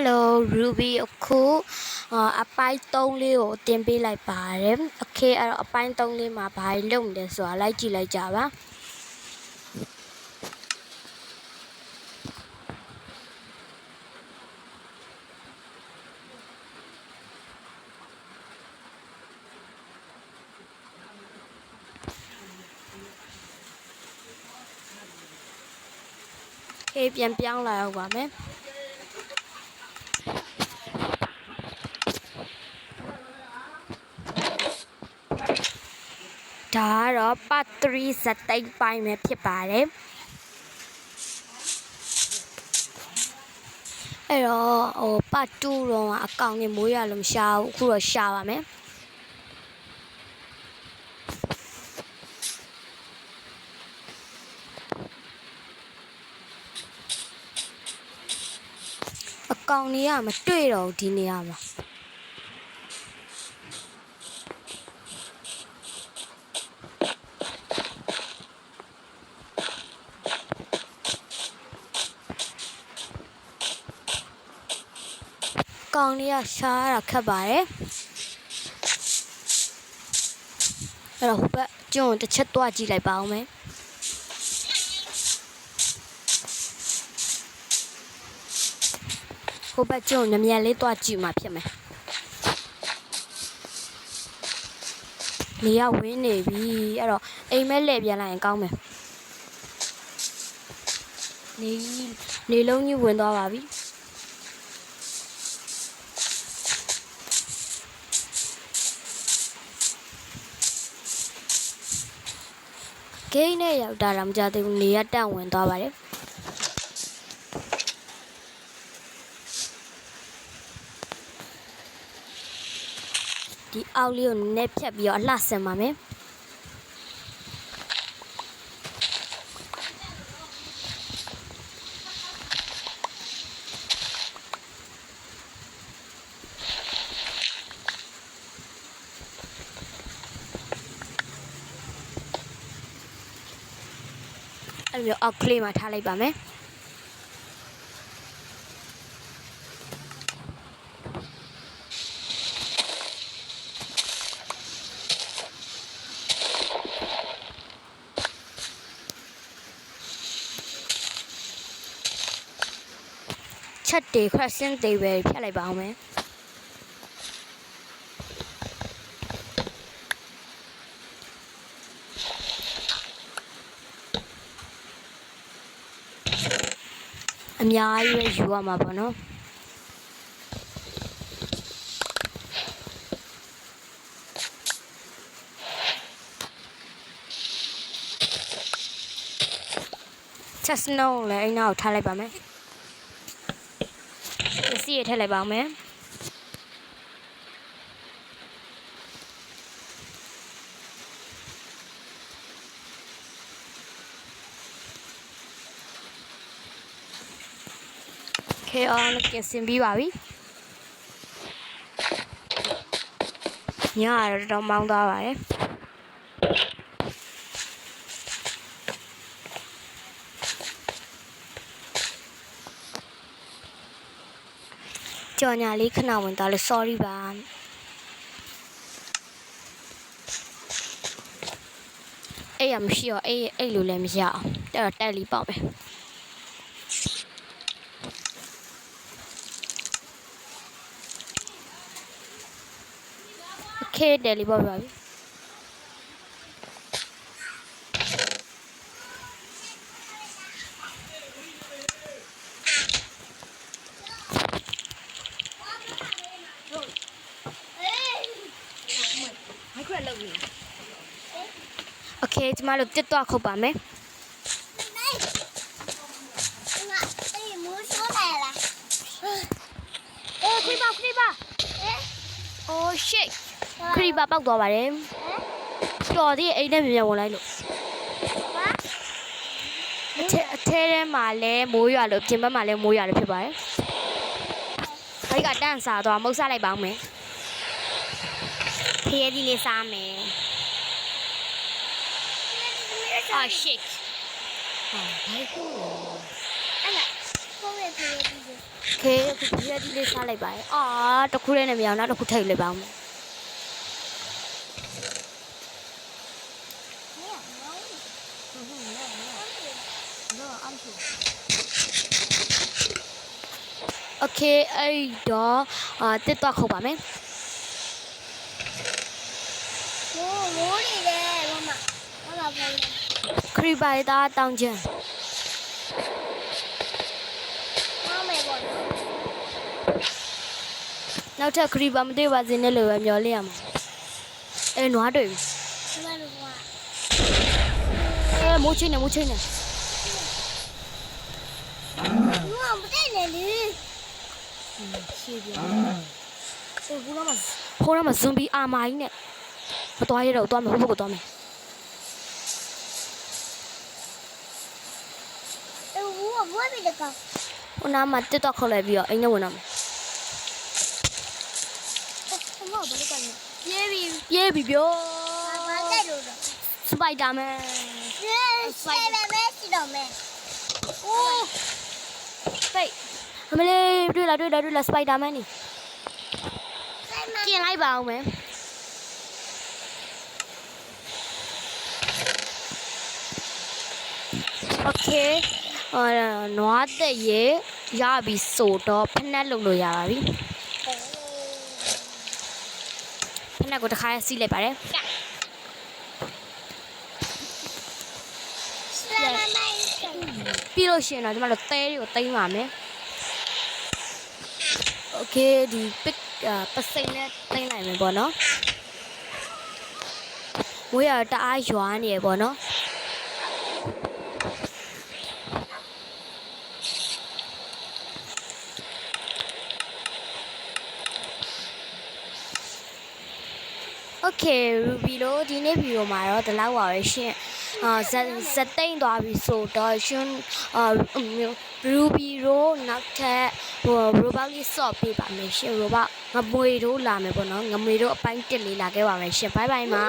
Hello Ruby အခုအာအပိုင်း3လေးကိုတင်ပေးလိုက်ပါတယ်။ Okay အဲ့တော့အပိုင်း3လေးမှာဘာတွေလုပ်နေလဲဆိုတာလိုက်ကြည့်လိုက်ကြပါ။ Okay ပြန်ပြောင်းလာရောက်ပါမယ်။ ဒါကတော့ part 3ဇက်သိမ်းပိုင်းပဲဖြစ်ပါတယ်အဲ့တော့ဟို part 2တော့အကောင်နဲ့မိုးရလို့မရှာဘူးအခုတော့ရှာပါမယ်အကောင်တွေကမတွေ့တော့ဘူးဒီနေရာမှာ ကောင်တွေကရှားရတာခက်ပါတယ်အဲ့တော့ဟိုဘက်ကျွန်းကိုတစ်ချက်တွားကြည့်လိုက်ပါဦးမယ်ဟိုဘက်ကျွန်းကိုညမြန်လေးတွားကြည့်မှဖြစ်မယ်နေရဝင်းနေပြီအဲ့တော့အိမ်မက်လှည့်ပြန်လိုက်ရင်ကောင်းမယ်နေနေလုံးကြီးဝင်သွားပါပြီ ဂိမ်းနဲ့ရောက်တာတော့မကြသေးဘူးနေရတန့်ဝင်သွားပါတယ်ဒီအောက်လေးကိုနည်းဖြတ်ပြီးတော့အလှဆင်ပါမယ် အဲ့လိုမျိုးအောက်ကလေးမှာထားလိုက်ပါမယ်ချက်တွေခရက်ဆင်းတွေပဲဖြတ်လိုက်ပါအောင်မယ် အများကြီးပဲယူရမှာပေါ့နော်ချက်စနိုးလည်းအိမ်နောက်ထားလိုက်ပါမယ်ပစ္စည်းရထည့်လိုက်ပါဦးမယ် ခေအောင်ကင်စင်ပြီးပါပြီညကတော့တော်မောင်းသွားပါတယ်ကြော်ညာလေးခဏဝင်သွားလို့ sorry ပါအဲ့ရမရှိတော့အဲ့အဲ့လိုလည်းမရအောင်အဲ့တော့တက်လီပေါ့မယ် ခဲတယ်လေးပေါ့ပါပြီโอเคကျမတို့တက်တော့ခုတ်ပါမယ်โอ้ shit ခရီပါပောက်သွားပါတယ်တော်သေးအိမ်ထဲပြန်ပြန်ဝင်လိုက်လို့အထဲအထဲထဲမှာလဲမိုးရွာလို့ပြင်ဘက်မှာလဲမိုးရွာလို့ဖြစ်ပါတယ်ဘိုက်ကတန့်စားသွားမုတ်ဆလိုက်ပါဦးမယ်ဖရဲဒီလေးစားမယ်အာရှိတ်ဟာဘိုက်ကိုအဲ့ဒါကိုယ်ရဲ့ဖရဲဒီလေးခေအခုဖရဲဒီလေးစားလိုက်ပါရဲ့အာတခုတည်းနဲ့မရအောင်နောက်တစ်ခုထည့်လိုက်ပါဦးမယ် ခေအဲ့တော့အာတစ်တော့ခုတ်ပါမယ်โอ้โหนี่แหละมามามามาไปครีบายตาตองจันมาเมบ่နောက်ထပ်ခရီးပါမတွေ့ပါစေနဲ့လို့ပဲမျောလိုက်ရမှာအဲနွားတွေ့ပြီအဲမိုးချိနေမိုးချိနေ 누가 못했 네, 늘. ရှေ့ပြန်ဟိုကူလာမဟိုလာမဇွန်ဘီအာမာကြီးနဲ့မသွားရတော့သွားမယ်ဟိုဘက်ကိုသွားမယ်အဲ့ဟိုကဘွေးပြီတကောဟိုနားမှာတက်တော့ခေါ်လိုက်ပြီးတော့အိမ်ထဲဝင်တော့မယ်ဟိုကဘယ်လိုကလဲပြေးပြီပြေးပြီပြောဘာတက်လို့လဲစပိုက်ဒါမန်စပိုက်ဒါမန်ရှိတော့မယ်အိုးဖိတ်အမလေး တွေ့လားတွေ့လားတွေ့လားစပိုက်ဒါမန်နေကျင်လိုက်ပါအောင်မယ်โอเคအော်နွားသက်ရေရပြီဆိုတော့ဖက်နှက်လုပ်လို့ရပါပြီဖက်နှက်ကိုတစ်ခါစီးလိုက်ပါတယ်ပြီးလို့ရှိရင်တော့ကျွန်တော်တို့သဲတွေကိုတိမ်းပါမယ် โอเคဒီပစ်ပစိန်နဲ့တိမ့်လိုက်မယ်ပေါ့နော်မွေးရတအားရွာနေရပေါ့နော် โอเค Ruby လို့ဒီနေ့ဗီဒီယိုမှာတော့ဒီလောက်ပါပဲရှင်အာ ဇက်တိန်သွားပြီဆိုတော့ Shun Ruby တို့နောက်ထပ်ဟို Robot လေးဆော့ပေးပါမယ်ရှင် Robot ငမွေတို့လာမယ်ပေါ့နော်ငမွေတို့အပိုင်းတက်လေးလာခဲ့ပါမယ်ရှင် Bye bye မှာ